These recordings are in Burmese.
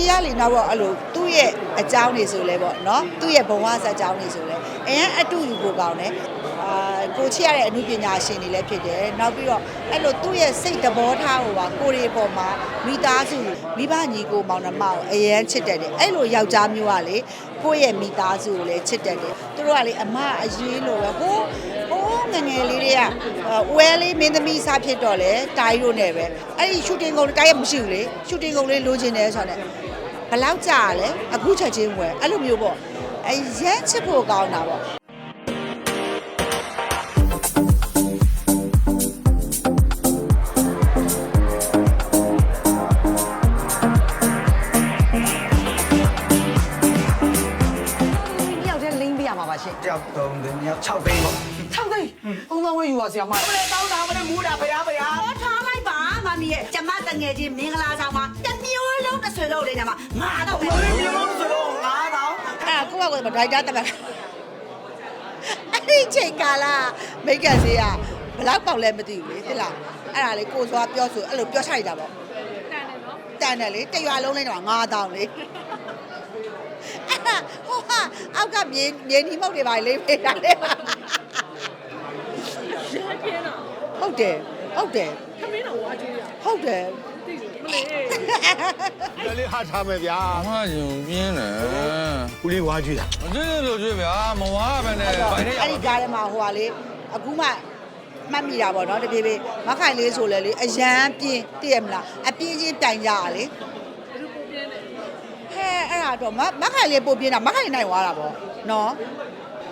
တီကလေနောက်တော့အဲ့လိုသူ့ရဲ့အကြောင်းနေဆိုလဲပေါ့နော်သူ့ရဲ့ဘဝဇာတ်အကြောင်းနေဆိုလဲအရင်အတူယူဖို့ကောင်းတယ်အာကိုချစ်ရတဲ့အမှုပညာရှင်တွေလည်းဖြစ်တယ်နောက်ပြီးတော့အဲ့လိုသူ့ရဲ့စိတ်သဘောထားကိုပါကိုရီပေါ်မှာမိသားစုမိဘညီကိုမောင်နှမကိုအရင်ချစ်တတ်တယ်အဲ့လိုယောက်ျားမျိုးကလေကိုယ့်ရဲ့မိသားစုကိုလည်းချစ်တတ်တယ်သူတို့ကလေအမအရေးလို့ပဲဟိုးဟိုးငယ်ငယ်လေးတွေကဝဲလေးမင်းသမီးစားဖြစ်တော့လေတာကြီးတို့နဲ့ပဲအဲ့ဒီရှူတင်ကုန်းတားရမရှိဘူးလေရှူတင်ကုန်းလေးလိုချင်တယ်ဆိုတော့ ဘယ်လောက်ကြာလဲအခုချက်ချင်းဝယ်အဲ့လိုမျိုးပေါ့အဲရမ်းချစ်ဖို့ကောင်းတာပေါ့တယောက်တည်းလိမ့်ပြရမှာပါရှင်တယောက်သုံးသိန်းမြောက်6သိန်းပေါ့6သိန်းဘုံသောဝဲယူပါဆရာမမလဲတောင်းတာမလဲမူးတာဗျာဗျာဟောထားလိုက်ပါမမီရဲ့ကျမတငယ်ချင်းမင်္ဂလာဆောင်မှာတစ်မျိုး လုံးတစ်ဆွေလုံးလေးညမှာငါတော့ပဲဘယ်လိုမျိုးဆိုတော့9000အဲ့ဒါကိုကကိုဒရိုက်တာတက်တာအဲ့ဒီချိန်ကာလာမိတ်ကဆေးကဘယ်လောက်ပေါက်လဲမသိဘူးလေသိလားအဲ့ဒါလေကိုစွာပြောဆိုအဲ့လိုပြောချလိုက်တာပေါ့တန်တယ်နော်တန်တယ်လေတရွာလုံးလေးတော့9000လေအဲ့ဒါဟိုဟာအောက်ကမြေမြေနီမောက်တွေပါလေပေးတာလေဟုတ်တယ်ဟုတ်တယ် ခမင်းတော့ဝါကျွေးရဟုတ်တယ် လေ။ဒါလေးဟာထားမယ်ဗျာ။အမယုံပြင်းတယ်။ဦးလေးဝါကြည့်တာ။မကြည့်လို့ကြည့်ဗျာမဝါဘဲနဲ့ဘိုင်ထဲရအဲ့ဒီကားထဲမှာဟိုဟာလေအခုမှမှတ်မိတာပေါ့နော်တပြေးပြေးမခိုင်လေးဆိုလဲလေအရန်ပြင်းတည့်ရမလားအပြင်းချင်းတိုင်ကြရလေဟဲ့အဲ့ဒါတော့မမခိုင်လေးပို့ပြင်းတာမခိုင်နိုင်သွားတာပေါ့နော်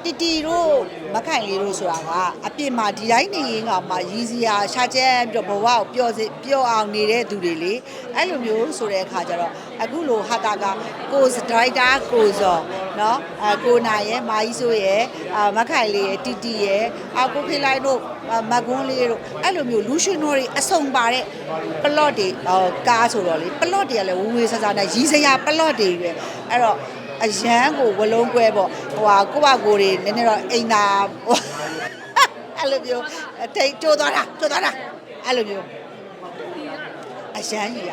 တီတီတို့မခိုင်လေးတို့ဆိုတာကအပြစ်မှာဒီတိုင်းနေရင်ကမှရီစီယာရှာကျဲပြီးတော့ဘဝကိုပျော်စေပျော်အောင်နေတဲ့သူတွေလေအဲ့လိုမျိုးဆိုတဲ့အခါကျတော့အခုလိုဟာတာကကိုစဒရိုက်တာကိုစောနော်အဲကိုနိုင်ရဲ့မာကြီးဆိုရဲ့အာမခိုင်လေးရဲ့တီတီရဲ့အာကိုဖေလိုက်တို့အာမကွန်းလေးတို့အဲ့လိုမျိုးလူရှင်တို့တွေအဆုံပါတဲ့ပလော့တွေဟောကားဆိုတော့လေပလော့တွေကလည်းဝေဝေဆဆနဲ့ရီစရာပလော့တွေပဲအဲ့တော့ အရန်ကိုဝလုံးကွဲပေါ့ဟိုဟာကိုယ့်ဘာကိုယ်တွေနည်းနည်းတော့အိမ်သာဟိုအဲ့လိုမျိုးတိတ်တိုးသွားတာတိုးသွားတာအဲ့လိုမျိုးအရန်ကြီးရ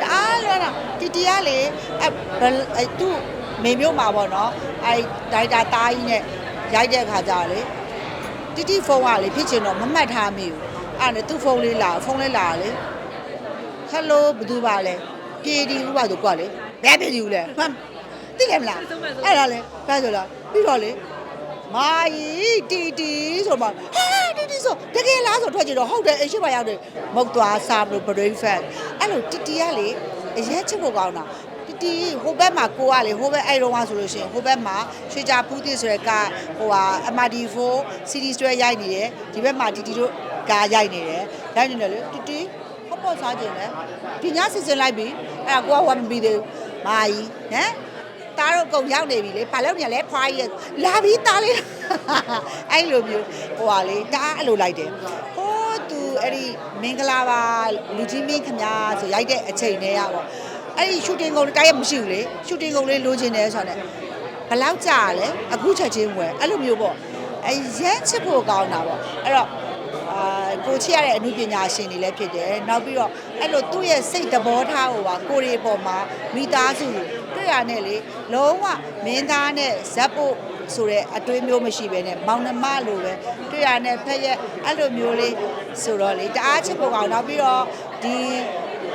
တအားလွန်းတာတီတီကလေအဲ့ဘယ်အဲ့သူ့မေမျိုးမှာပေါ့နော်အဲ့ဒိုက်တာတားကြီးနဲ့ရိုက်တဲ့ခါကျတော့လေတီတီဖုန်းကလေဖြစ်ချင်တော့မမှတ်ထားမိဘူးအဲ့ဒါနဲ့သူ့ဖုန်းလေးလာဖုန်းလေးလာလေဟယ်လိုဘယ်သူပါလဲပြေဒီဥပါဆိုကွာလေဘယ်ပြေဒီဦးလဲမှန် သိတယ်မလားအဲ့ဒါလေဘယ်ဆိုလားပြီးတော့လေမာကြီးတီတီဆိုမှဟာတီတီဆိုတကယ်လားဆိုထွက်ကြည့်တော့ဟုတ်တယ်အရှိပါရောက်တယ်မုတ်သွားစားမလို့ brain fat အဲ့လိုတီတီကလေအရင်ချစ်ဖို့ကောင်းတာတီတီဟိုဘက်မှာကိုကလေဟိုဘက်အဲ့တော့ကဆိုလို့ရှိရင်ဟိုဘက်မှာရွှေကြဖူးသစ်ဆိုတဲ့ကဟိုဟာ MRD4 series တွေရိုက်နေတယ်ဒီဘက်မှာတီတီတို့ကရိုက်နေတယ်ရိုက်နေတယ်လေတီတီဟောပေါ်စားခြင်းလေဒီညစီစဉ်လိုက်ပြီအဲ့ဒါကိုကဝမ်းမပြီးသေးဘူးမာကြီးဟမ် တားတော့ကုန်ရောက်နေပြီလေဘာလို့ညလဲဖွားကြီးလာပြီးတားလေးအဲ့လိုမျိုးဟိုဟာလေတားအဲ့လိုလိုက်တယ်ဟိုးသူအဲ့ဒီမင်္ဂလာပါလူကြီးမင်းခမညာဆိုရိုက်တဲ့အချိန်တည်းရပေါ့အဲ့ဒီရှူတင်ကုန်တားရမရှိဘူးလေရှူတင်ကုန်လေးလိုချင်တယ်ဆိုတော့ဘယ်လောက်ကြာလဲအခုချက်ချင်းဝယ်အဲ့လိုမျိုးပေါ့အဲရမ်းချစ်ဖို့ကောင်းတာပေါ့အဲ့တော့အာကိုချစ်ရတဲ့အမှုပညာရှင်တွေလည်းဖြစ်တယ်နောက်ပြီးတော့အဲ့လိုသူ့ရဲ့စိတ်သဘောထားကိုပါကိုရီပေါ်မှာမိသားစုတွေ့ ရနဲ့လေလုံးဝမင်းသားနဲ့ဇက်ဖို့ဆိုတဲ့အတွေးမျိုးမရှိဘဲနဲ့မောင်နှမလိုပဲတွေ့ရနဲ့ဖက်ရက်အဲ့လိုမျိုးလေးဆိုတော့လေတအားချစ်ဖို့ကောင်းနောက်ပြီးတော့ဒီ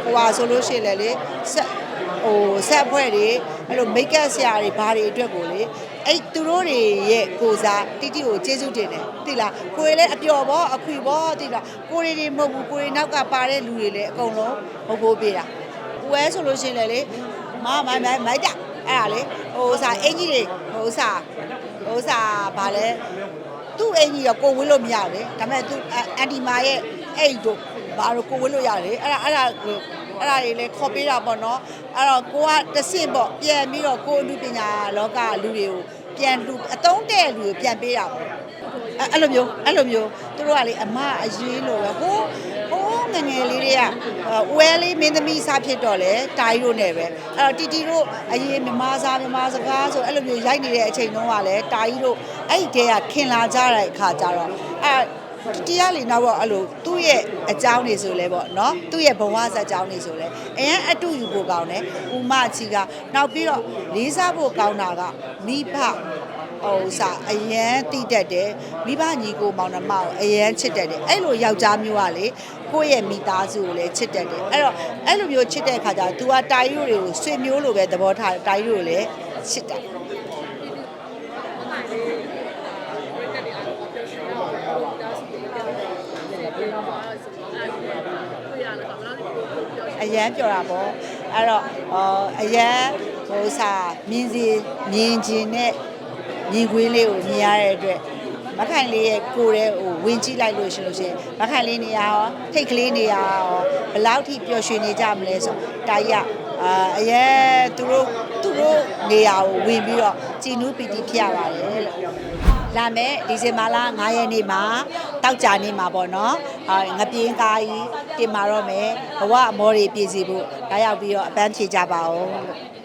ဟိုဟာဆိုလို့ရှိရင်လည်းလေဆက်ဟိုဆက်ဖွဲ့တွေအဲ့လိုမိတ်ကပ်ဆရာတွေဘာတွေအတွက်ကိုလေအဲ့သူတို့တွေရဲ့ကိုစားတိတိကိုကျေးဇူးတင်တယ်တိလားကိုယ်လည်းအပျော်ဘောအခွေဘောတိလားကိုရီတွေမဟုတ်ဘူးကိုရီနောက်ကပါတဲ့လူတွေလည်းအကုန်လုံးဟုတ်ဖို့ပေးတာဝဲဆိုလို့ရှိရင်လည်းလေ မမိုင်းမိုင်းမိုက်တာအဲ့ဒါလေဟိုစားအင်ကြီးတွေဟိုစားဟိုစားဗာလဲသူ့အင်ကြီးတော့ကိုဝင်းလို့မရဘူးလေဒါပေမဲ့သူအန်တီမာရဲ့အဲ့တို့ဘာလို့ကိုဝင်းလို့ရတယ်အဲ့ဒါအဲ့ဒါဟိုအဲ့ဒါတွေလည်းခေါ်ပေးတာပေါ့နော်အဲ့တော့ကိုကတစ်ဆင့်ပေါ့ပြန်ပြီးတော့ကိုအမှုပညာလောကလူတွေကိုပြန်လူအတုံးတဲ့လူကိုပြန်ပေးတာပေါ့အဲ့အဲ့လိုမျိုးအဲ့လိုမျိုးသူတို့ကလေအမအရေးလို့ပဲဟိုးဟိုး ငယ်ငယ်လေးတွေကဝဲလေးမင်းသမီးစားဖြစ်တော့လေတာကြီးတို့နဲ့ပဲအဲ့တော့တီတီတို့အရေးမြမစားမြမစကားဆိုအဲ့လိုမျိုးရိုက်နေတဲ့အချိန်တုန်းကလည်းတာကြီးတို့အဲ့ဒီတဲကခင်လာကြတဲ့အခါကျတော့အဲ့တရားလေနောက်တော့အဲ့လိုသူ့ရဲ့အကြောင်းတွေဆိုလဲပေါ့နော်သူ့ရဲ့ဘဝဇာတ်ကြောင်းတွေဆိုလဲအရင်အတူယူဖို့ကောင်းတယ်ဥမချီကနောက်ပြီးတော့လေးစားဖို့ကောင်းတာကမိဘ ဟိုစာအရန်တိတတ်တယ်မိဘညီကိုမောင်နှမကိုအရန်ချစ်တတ်တယ်အဲ့လိုယောက်ျားမျိုးကလေကိုယ့်ရဲ့မိသားစုကိုလည်းချစ်တတ်တယ်အဲ့တော့အဲ့လိုမျိုးချစ်တဲ့အခါကျတော့ तू ကတာရီတို့တွေကိုဆွေမျိုးလိုပဲသဘောထားတယ်တာရီတို့ကိုလည်းချစ်တယ်အရန်ပြောတာပေါ့အဲ့တော့အော်အရန်ဟိုစာမြင်စီမြင်ခြင်းနဲ့ မြင်ကွင်းလေးကိုမြင်ရတဲ့အတွက်မခိုင်လေးရဲ့ကိုယ်ရဲ့ဟိုဝင်ကြည့်လိုက်လို့ရှိလို့ရှိရင်မခိုင်လေးနေရာရောထိတ်ကလေးနေရာရောဘယ်လောက်ထိပျော်ရွှင်နေကြမလဲဆိုတာရအာအရန်သူတို့သူတို့နေရာကိုဝင်ပြီးတော့ကြည်နူးပီတိဖြစ်ရပါတယ်လို့လာမယ်ဒီဇင်ဘာလ9ရက်နေ့မှာတောက်ကြနေ့မှာပေါ့နော်ဟာငပြင်းကားကြီးတင်มาတော့မယ်ဘဝအမောတွေပြည့်စီဖို့လာရောက်ပြီးတော့အပန်းဖြေကြပါအောင်လို့